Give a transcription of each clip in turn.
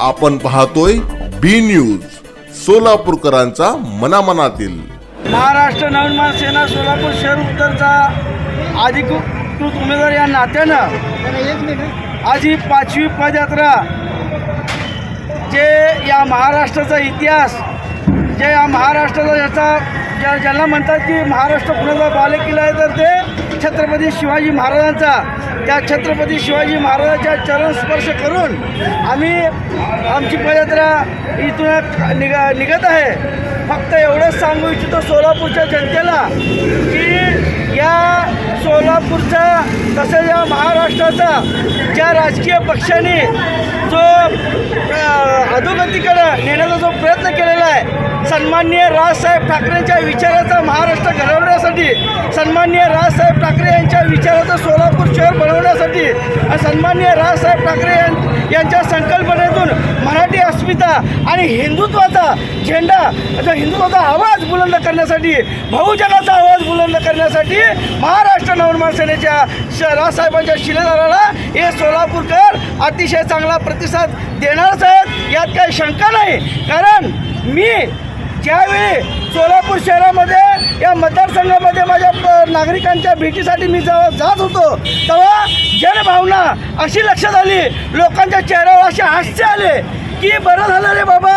आपण पाहतोय B news सोलापूरकरांचा मनामनातील. महाराष्ट्र नवनिर्माण सेना सोलापूर शहर उत्तरचा अधिकृत उमेदवार या नात्यानं आज ही पाचवी पदयात्रा. जे या महाराष्ट्राचा इतिहास जे या महाराष्ट्राचा याचा ज्या ज्यांना म्हणतात की महाराष्ट्र पुण्याचा बालेकिल्ला आहे तर ते छत्रपती शिवाजी महाराजांचा त्या छत्रपती शिवाजी महाराजांच्या चरण स्पर्श करून आम्ही आमची पदयात्रा इथून निघा निघत आहे. फक्त एवढंच सांगू इच्छितो सोलापूरच्या जनतेला की या सोलापूरचा तसंच या महाराष्ट्राचा ज्या राजकीय पक्षाने जो अ, अधोगतीकडं नेण्याचा जो प्रयत्न केलेला आहे सन्माननीय राजसाहेब ठाकरेंच्या विचाराचा महाराष्ट्र घडवण्यासाठी सन्माननीय राजसाहेब ठाकरे यांच्या विचाराचं सोलापूर शहर बनवण्यासाठी सन्मान्य सन्माननीय राजसाहेब ठाकरे यां- यांच्या संकल्पनेतून मराठी अस्मिता आणि हिंदुत्वाचा झेंडा हिंदुत्वाचा आवाज बुलंद करण्यासाठी बहुजनाचा आवाज बुलंद करण्यासाठी महाराष्ट्र नवनिर्माण सेनेच्या श राजसाहेबांच्या शिलेदाराला हे सोलापूरकर अतिशय चांगला प्रतिसाद देणारच आहेत. यात काही शंका नाही. कारण मी ज्यावेळी सोलापूर शहरामध्ये या मतदारसंघामध्ये माझ्या प- नागरिकांच्या भेटीसाठी मी जेव्हा जात होतो तेव्हा जनभावना अशी लक्षात आली लोकांच्या चेहऱ्यावर असे हास्य आले की बरं झालं रे बाबा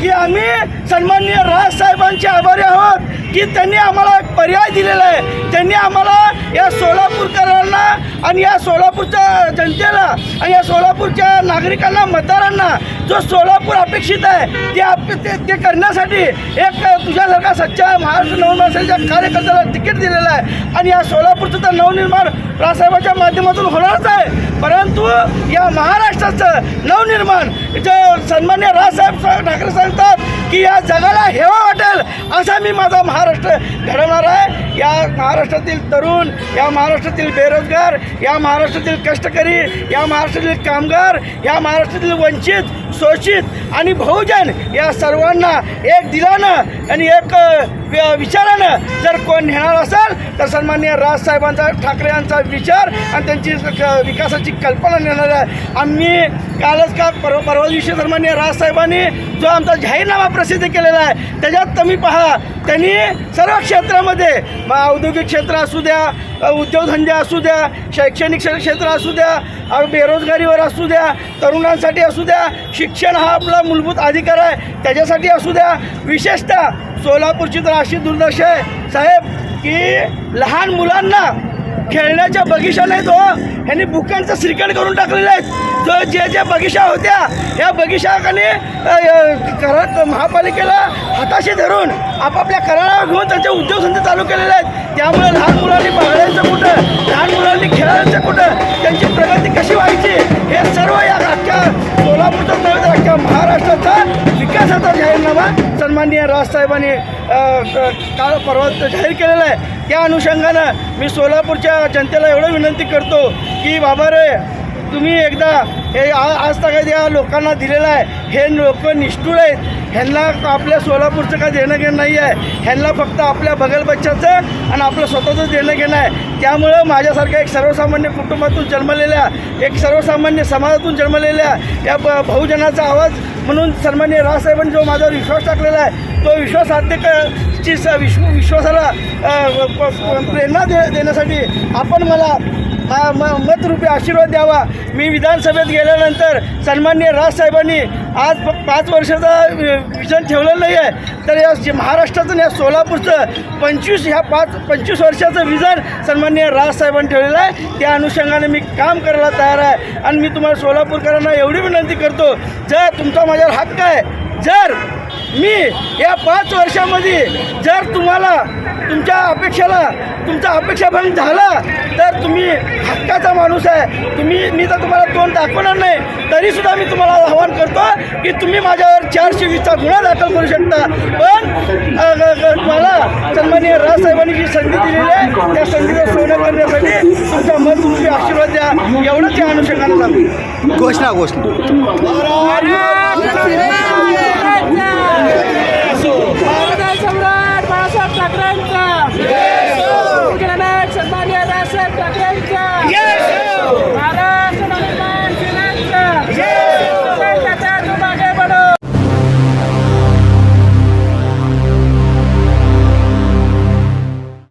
की आम्ही सन्माननीय राजसाहेबांचे आभारी आहोत की त्यांनी आम्हाला एक पर्याय दिलेला आहे. त्यांनी आम्हाला या सोलापूरकरांना आणि या सोलापूरच्या जनतेला आणि या सोलापूरच्या नागरिकांना मतदारांना जो सोलापूर अपेक्षित आहे ते आप ते ते करण्यासाठी एक तुझ्यासारखा सच्चा महाराष्ट्र नवनिर्माण सेनेच्या कार्यकर्त्याला तिकीट दिलेलं आहे. आणि या सोलापूरचं तर नवनिर्माण राजसाहेबांच्या माध्यमातून होणारच आहे. परंतु या महाराष्ट्राचं नवनिर्माण जे सन्मान्य राजसाहेब ठाकरे सांगतात की या जगाला हेवा वाटेल असा मी माझा महाराष्ट्र घडवणार आहे. या महाराष्ट्रातील तरुण या महाराष्ट्रातील बेरोजगार या महाराष्ट्रातील कष्टकरी या महाराष्ट्रातील कामगार या महाराष्ट्रातील वंचित शोषित आणि बहुजन या सर्वांना एक दिलानं आणि एक विचारानं जर कोण नेणार असेल तर सन्माननीय राजसाहेबांचा ठाकरे यांचा विचार आणि त्यांची क- विकासाची कल्पना नेणार आहे आम्ही कालच का परवा परवा दिवशी सन्माननीय राजसाहेबांनी जो आमचा जाहीरनामा प्रसिद्ध केलेला आहे त्याच्यात तुम्ही पहा त्यांनी सर्व क्षेत्रामध्ये मग औद्योगिक क्षेत्र असू द्या उद्योगधंदे असू द्या शैक्षणिक क्षेत्र असू द्या बेरोजगारीवर असू द्या तरुणांसाठी असू द्या शिक्षण हा आपला मूलभूत अधिकार आहे त्याच्यासाठी असू द्या. विशेषतः सोलापूरची तर अशी दुर्दशा आहे साहेब की लहान मुलांना खेळण्याच्या बगिशा नाही तो ह्यांनी बुकांचं श्रीकंड करून टाकलेलं आहे जो जे ज्या बगिशा होत्या या बगिशाखाली घरात महापालिकेला हाताशी धरून आपापल्या करारावर घेऊन त्यांचे उद्योगधंदे चालू केलेले आहेत. त्यामुळे लहान मुलांनी बघायचं कुठं लहान मुलांनी खेळायचं कुठं विकासाचा जाहीरनामा सन्माननीय राजसाहेबांनी क- काल परवा जाहीर केलेला आहे. त्या अनुषंगानं मी सोलापूरच्या जनतेला एवढं विनंती करतो की बाबा रे तुम्ही एकदा हे आ- आज तक या लोकांना दिलेलं आहे. हे लोक निष्ठुर आहेत. ह्यांना आपल्या सोलापूरचं काय देणं घेणं नाही आहे. ह्यांना फक्त आपल्या बगलबच्च्याचं आणि आपलं स्वतःचं देणं घेणं आहे. त्यामुळं माझ्यासारख्या एक सर्वसामान्य कुटुंबातून जन्मलेल्या एक सर्वसामान्य समाजातून जन्मलेल्या या ब बहुजनाचा आवाज म्हणून सन्मान्य रावसाहेबांनी जो माझ्यावर विश्वास टाकलेला आहे तो विश्वास साध्य ची स विश्व विश्वासाला प्रेरणा दे देण्यासाठी आपण मला हा म मतरूपी आशीर्वाद द्यावा. मी विधानसभेत गेल्यानंतर सन्माननीय राजसाहेबांनी आज प- पाच वर्षाचा विजन ठेवलेलं नाही आहे तर या महाराष्ट्राचं या सोलापूरचं पंचवीस ह्या पाच पंचवीस वर्षाचं विजन सन्माननीय राजसाहेबांनी ठेवलेलं आहे. त्या अनुषंगाने मी काम करायला तयार आहे. आणि मी तुम्हाला सोलापूरकरांना एवढी विनंती करतो जर तुमचा माझ्यावर हक्क आहे जर मी या पाच वर्षामध्ये जर तुम्हाला तुमच्या अपेक्षेला तुमचा अपेक्षाभंग झाला तर तुम्ही हक्काचा माणूस आहे. तुम्ही मी तर तुम्हाला तोंड दाखवणार नाही. तरीसुद्धा मी तुम्हाला आवाहन करतो की तुम्ही माझ्यावर चारशे वीसचा गुन्हा दाखल करू शकता. पण मला सन्माननीय राजसाहेबांनी जी संधी दिलेली आहे त्या संधीचं सोनं करण्यासाठी तुमचा मत तुमची आशीर्वाद द्या. एवढंच या अनुषंगाने सांगतो. घोषणा घोषणा.